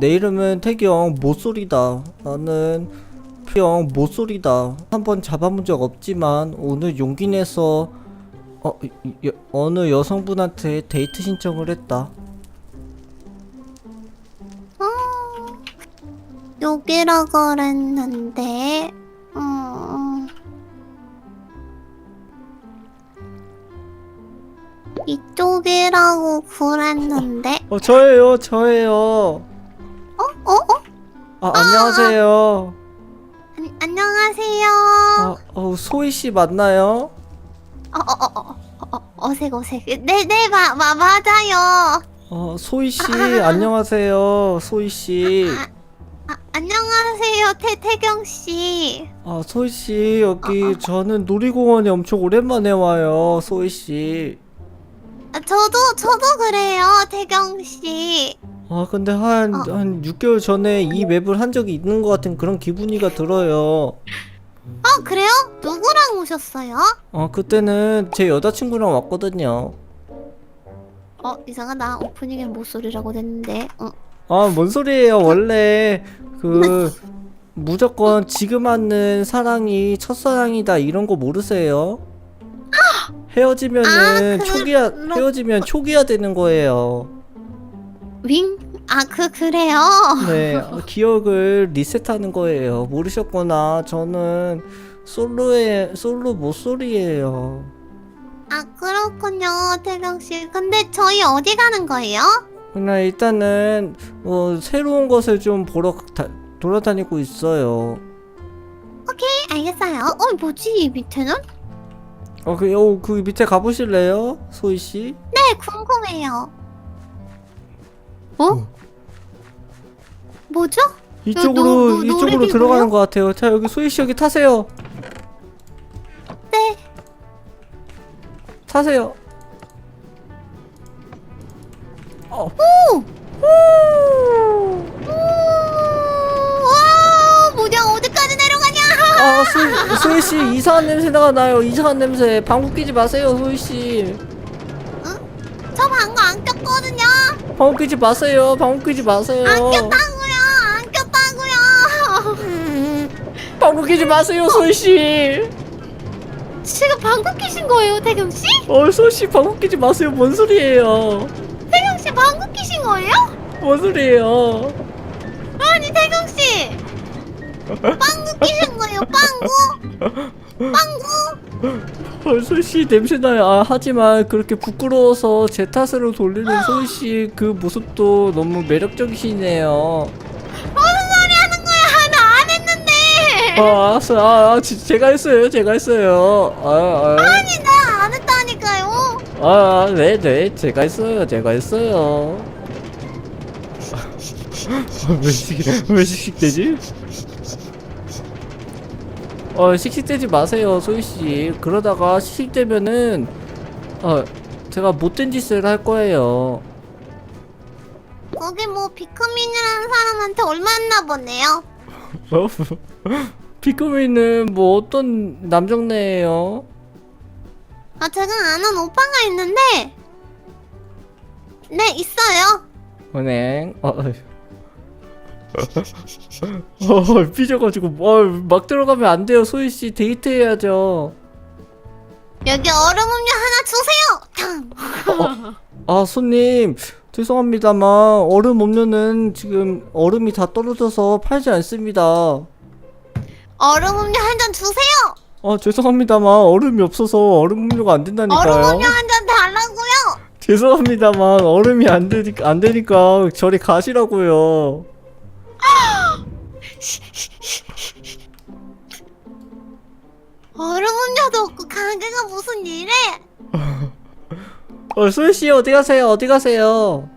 내 이름은 태경 모쏠이다. 나는 태경 모쏠이다. 한번 잡아본 적 없지만 오늘 용기 내서 어, 이- 여- 어느 여성분한테 데이트 신청을 했다. 여기라 그랬는데, 음. 이쪽이라고 그랬는데, 어, 저예요, 저예요. 어? 어? 어? 아, 안녕하세요. 안, 안녕하세요. 아, 어, 소희 씨 맞나요? 어, 어, 어, 어, 어, 어, 어색, 어색. 네, 네, 마, 마, 맞아요. 어, 소희 씨, 안녕하세요. 소희 씨. 아, 안녕하세요, 태, 태경 씨. 아, 소희 씨, 여기 저는 놀이공원에 엄청 오랜만에 와요. 소희 씨. 아, 저도, 저도 그래요, 태경 씨. 아, 근데 한, 어. 한 6개월 전에 이 맵을 한 적이 있는 것 같은 그런 기분이가 들어요. 어, 그래요? 누구랑 오셨어요? 어, 그때는 제 여자친구랑 왔거든요. 어, 이상하다. 오프닝에 모쏠이라고 됐는데. 어. 아, 뭔 소리예요. 원래, 그, 무조건 지금 하는 사랑이 첫사랑이다, 이런 거 모르세요? 헤어지면은 아, 초기화, 그럼- 헤어지면 초기화 되는 거예요. 윙? 아, 그, 그래요? 네, 어, 기억을 리셋하는 거예요. 모르셨구나. 저는 솔로의, 솔로 모쏠이에요. 아, 그렇군요, 태경씨. 근데 저희 어디 가는 거예요? 그냥 일단은, 뭐, 새로운 것을 좀 보러 다, 돌아다니고 있어요. 오케이, 알겠어요. 어, 뭐지, 이 밑에는? 어, 그, 어, 그 밑에 가보실래요? 소희 씨? 네, 궁금해요. 어? 뭐죠? 이쪽으로, 노- 노- 이쪽으로 노래기 들어가는? 것 같아요. 자, 여기 소희 씨 여기 타세요. 네. 타세요. 어, 우, 와, 뭐냐, 어디까지 내려가냐? 아, 소, 소희 씨 이상한 냄새가 나요. 이상한 냄새. 방구 끼지 마세요, 소희 씨. 저 방금 안 꼈거든요. 방구 끼지 마세요. 방구 끼지 마세요. 안 꼈다고요. 안 꼈다고요. 방구 끼지 마세요, 소희 씨. 지금 방구 끼신 거예요, 태경 씨? 어, 소희 씨 방구 끼지 마세요. 뭔 소리예요? 태경 씨 방구 끼신 거예요? 뭔 소리예요? 아니 태경 씨. 빵구 끼신 거예요, 빵구? 빵구? 어, 소희씨 냄새나요. 아, 하지만 그렇게 부끄러워서 제 탓으로 돌리는 소희씨 그 모습도 너무 매력적이시네요. 무슨 소리 하는 거야? 나 안 했는데. 아, 알았어요. 아, 아, 지- 제가 했어요. 제가 했어요. 아, 아. 아니 나 안 했다니까요. 아, 네, 네, 제가 했어요, 제가 했어요. 왜 식, 왜 씩씩대지? 어, 씩씩대지 마세요, 소희씨. 그러다가 씩씩대면은, 어, 제가 못된 짓을 할 거예요. 거기 뭐 비커민이라는 사람한테 얼마나 보네요. 어? 비코미는 뭐 어떤 남정네예요? 아 제가 아는 오빠가 있는데 네 있어요. 은행, 어, 어. 어, 삐져가지고, 어, 막 들어가면 안 돼요, 소희 씨. 데이트해야죠. 여기 얼음 음료 하나 주세요. 탕. 아 손님 죄송합니다만 얼음 음료는 지금 얼음이 다 떨어져서 팔지 않습니다. 얼음 음료 한 잔 주세요. 아 죄송합니다만 얼음이 없어서 얼음 음료가 안 된다니까요. 얼음 음료 한 잔 달라고요. 죄송합니다만 얼음이 안 되니까 안 되니까 저리 가시라고요. 얼음 음료도 없고 가게가 무슨 일해? 어 소희 씨 어디 가세요? 어디 가세요?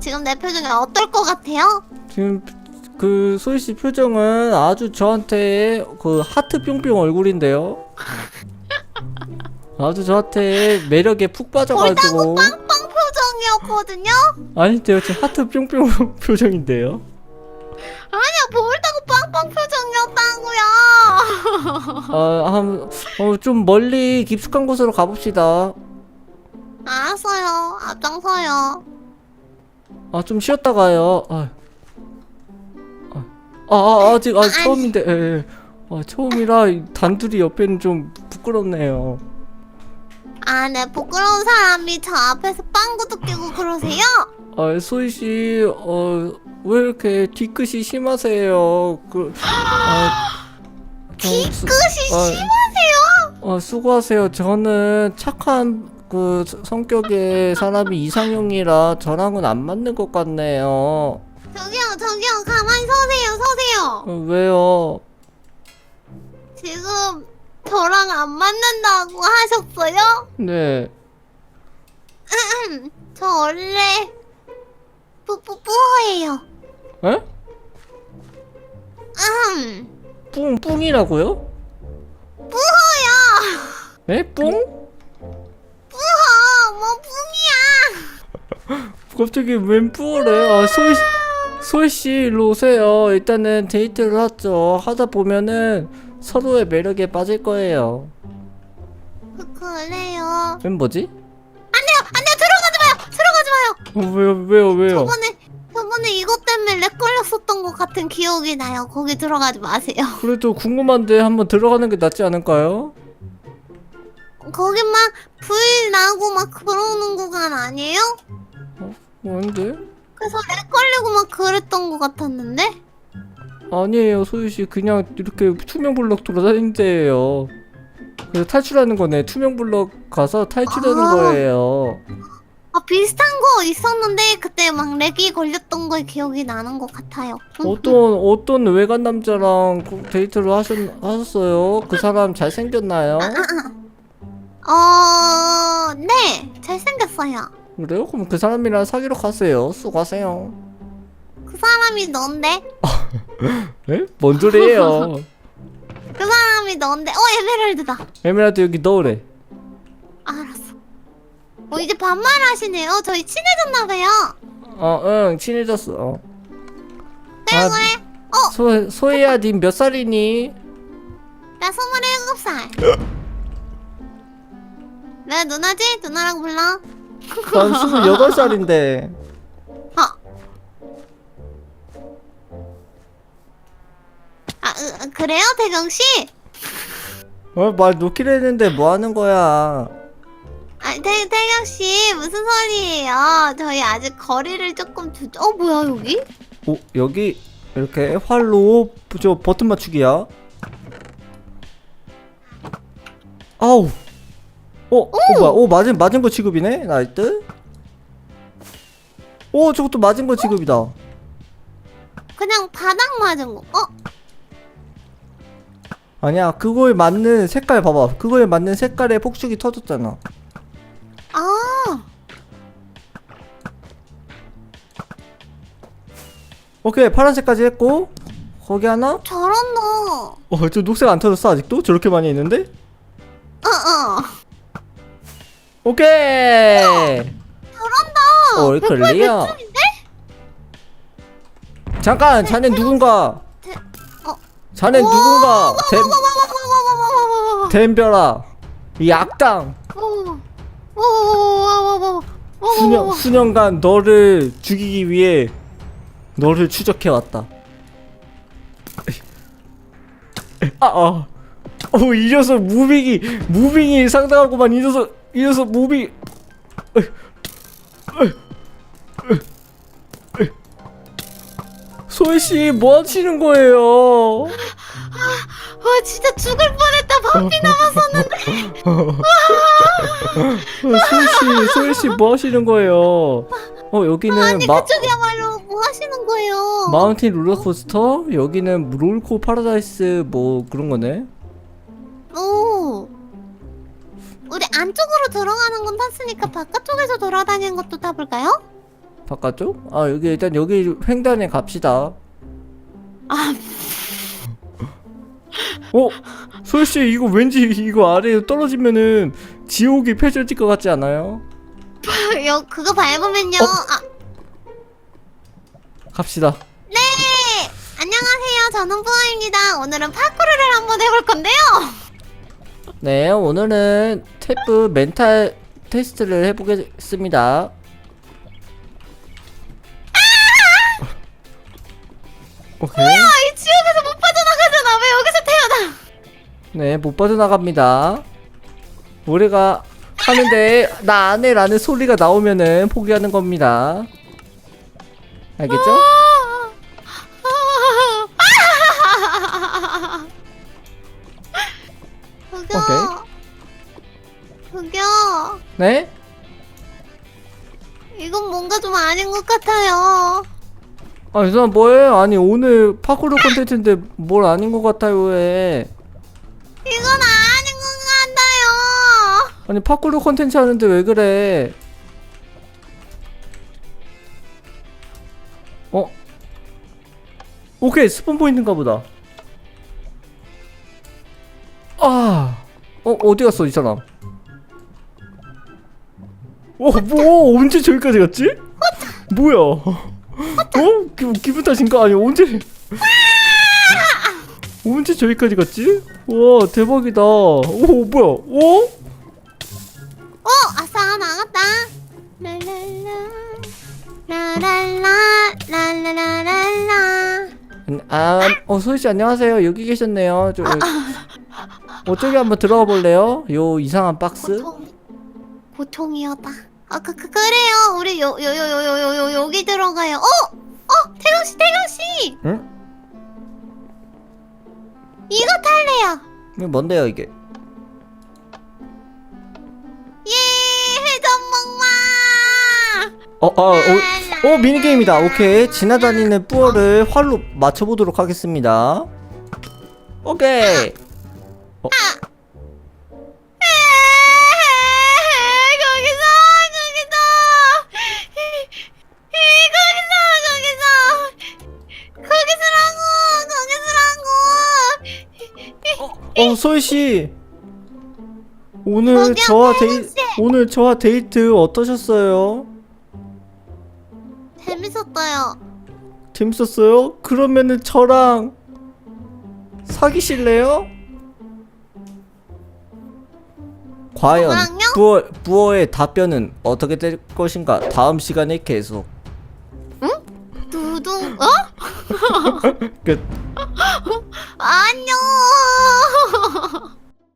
지금 내 표정이 어떨 것 같아요? 지금 그 소희 씨 표정은 아주 저한테 그 하트 뿅뿅 얼굴인데요. 아주 저한테 매력에 푹 빠져가지고. 표정이었거든요? 아닌데요 지금 하트 뿅뿅 표정인데요? 아니야 볼다고 빵빵 표정이었다고요. 아한좀 어, 멀리 깊숙한 곳으로 가봅시다. 알았어요. 앞장서요. 아 좀 쉬었다 가요. 아아아 아, 아, 아직 아, 아 처음인데 예, 예. 아, 처음이라 단둘이 옆에는 좀 부끄럽네요. 아, 네, 부끄러운 사람이 저 앞에서 빵구도 끼고 그러세요? 아, 소희 씨, 어, 왜 이렇게 뒤끝이 심하세요? 그, 아, 저 수- 끝이 아, 심하세요? 어, 수고하세요. 저는 착한 그 성격의 사람이 이상형이라 저랑은 안 맞는 것 같네요. 저기요, 저기요, 가만히 서세요, 서세요. 어, 왜요? 지금 저랑 안 맞는다고 하셨어요? 네. 음, 저 원래 뿌뿌뿌예요. 에? 음, 뿡 뿡이라고요? 뿌허요. 에? 뿡? 뿌허, 뭐 뿡이야. 갑자기 웬 뿌래? 아 소희 소희 씨 일로 오세요. 일단은 데이트를 하죠. 하다 보면은 서로의 매력에 빠질 거예요. 그, 그래요. 웬 뭐지? 안돼요 들어가지 마요 들어가지 마요 어, 왜요 왜요 왜요? 저번에 저번에 이것 때문에 렉 걸렸었던 것 같은 기억이 나요 거기 들어가지 마세요 그래도 궁금한데 한번 들어가는 게 낫지 않을까요? 거긴 막 불 나고 막 그러는 구간 아니에요? 어, 뭔데? 그래서 렉 걸리고 막 그랬던 것 같았는데 아니에요 소유씨. 그냥 이렇게 투명 블럭 돌아다닌대요. 그래서 탈출하는 거네. 투명 블럭 가서 탈출하는 아. 거예요. 아 비슷한 거 있었는데 그때 막 렉이 걸렸던 거 기억이 나는 것 같아요. 어떤 어떤 외간 남자랑 데이트를 하셨, 하셨어요? 그 사람 잘생겼나요? 아, 아, 아. 어... 네! 잘생겼어요. 그래요? 그럼 그 사람이랑 사귀러 가세요. 수고하세요. 그 사람이 넌데? 에? 뭔 소리예요? 그 사람이 넌데? 어 에메랄드다. 에메랄드 여기 넣으래. 알았어. 어 이제 반말하시네요. 저희 친해졌나 봐요. 어, 응, 친해졌어. 어. 네, 아, 그래 어, 소 소희야, 님 몇 살이니? 나 스물일곱 살. 내 누나지? 누나라고 불러. 난 스물여덟 살인데. 어, 그래요, 배경 씨? 어, 말 놓기로 했는데 뭐 하는 거야? 아, 태경 씨 무슨 소리예요? 저희 아직 거리를 조금 두. 어, 뭐야 여기? 어, 여기 이렇게 활로 저 버튼 맞추기야. 아우. 어, 어 뭐야? 어, 맞은 맞은 거 취급이네. 나이트. 어, 저것도 맞은 거 취급이다. 그냥 바닥 맞은 거. 어? 아니야 그거에 맞는 색깔 봐봐. 그거에 맞는 색깔의 폭죽이 터졌잖아. 아! 오케이 파란색까지 했고 거기 하나? 잘한다. 어저 녹색 안 터졌어 아직도? 저렇게 많이 있는데? 어어. 오케이! 잘한다. 올 클리어 잠깐 자네 누군가 네. 자네 누군가 댐 댐벼라 이 악당 수년 수년간 너를 죽이기 위해 너를 추적해 왔다. 아, 아. 오, 이 녀석 무빙이 무빙이 상당하고만 이 녀석 이 녀석 무빙. 소희 씨, 뭐 하시는 거예요? 와 진짜 죽을 뻔했다 반피 남았었는데 소희 씨, 소희 씨, 뭐 하시는 거예요? 어, 여기는 아니 마, 그쪽이야말로 뭐 하시는 거예요 마운틴 롤러코스터, 여기는 롤코 파라다이스 뭐 그런 거네. 오 우리 안쪽으로 들어가는 건 탔으니까 바깥쪽에서 돌아다니는 것도 타볼까요? 바깥쪽? 아 여기 일단 여기 횡단에 갑시다. 아 어, 소희 씨 이거 왠지 이거 아래에 떨어지면은 지옥이 펼쳐질 것 같지 않아요? 여, 그거 밟으면요 어? 아, 갑시다. 네 안녕하세요 저는 뿌아입니다 오늘은 파쿠르를 한번 해볼 건데요 네, 오늘은 태프 멘탈 테스트를 해보겠습니다. 오케이. 네, 못 빠져나갑니다. 우리가 하는데 나 안해 라는 소리가 나오면은 포기하는 겁니다. 알겠죠? 저기요. 저기요. 네? 이건 뭔가 좀 아닌 것 같아요. 아, 이 사람 뭐예요? 아니, 오늘 파쿠르 콘텐츠인데 뭘 아닌 것 같아요, 왜? 아니, 파쿠르 콘텐츠 하는데 왜 그래? 어? 오케이, 스폰 포인트인가 보다. 아, 어, 어디 갔어, 이 사람? 어, 뭐, 언제 저기까지 갔지? 뭐야? 어? 기, 기분 탓인가? 아니, 언제? 언제 저기까지 갔지? 와, 대박이다. 오, 뭐야? 오? 어, 아싸 나갔다. 랄랄라. 라랄라. 랄라라랄라. 아, 어, 소희 씨 안녕하세요. 여기 계셨네요. 저, 어, 저기 한번 들어가 볼래요? 요 이상한 박스? 고통. 고통이었다. 아, 그, 그, 그래요. 우리 요, 요, 요, 요, 요, 요, 요, 여기 들어가요. 어! 어! 태경씨, 태경씨! 응? 이거 탈래요. 이게 뭔데요, 이게? 어, 어, 어, 어, 미니게임이다. 오케이. 지나다니는 뿌어를 활로 맞춰보도록 하겠습니다. 오케이. 거기서 거기서 거기서 거기서라고 거기서라고 어, 소희씨. 오늘 저와 데이. 오늘 저와 데이트 어떠셨어요? 재밌었어요 재밌었어요? 그러면은 저랑 사귀실래요? 과연 저랑요? 부어, 부어의 답변은 어떻게 될 것인가? 다음 시간에 계속 두둥 어? 끝. 안녕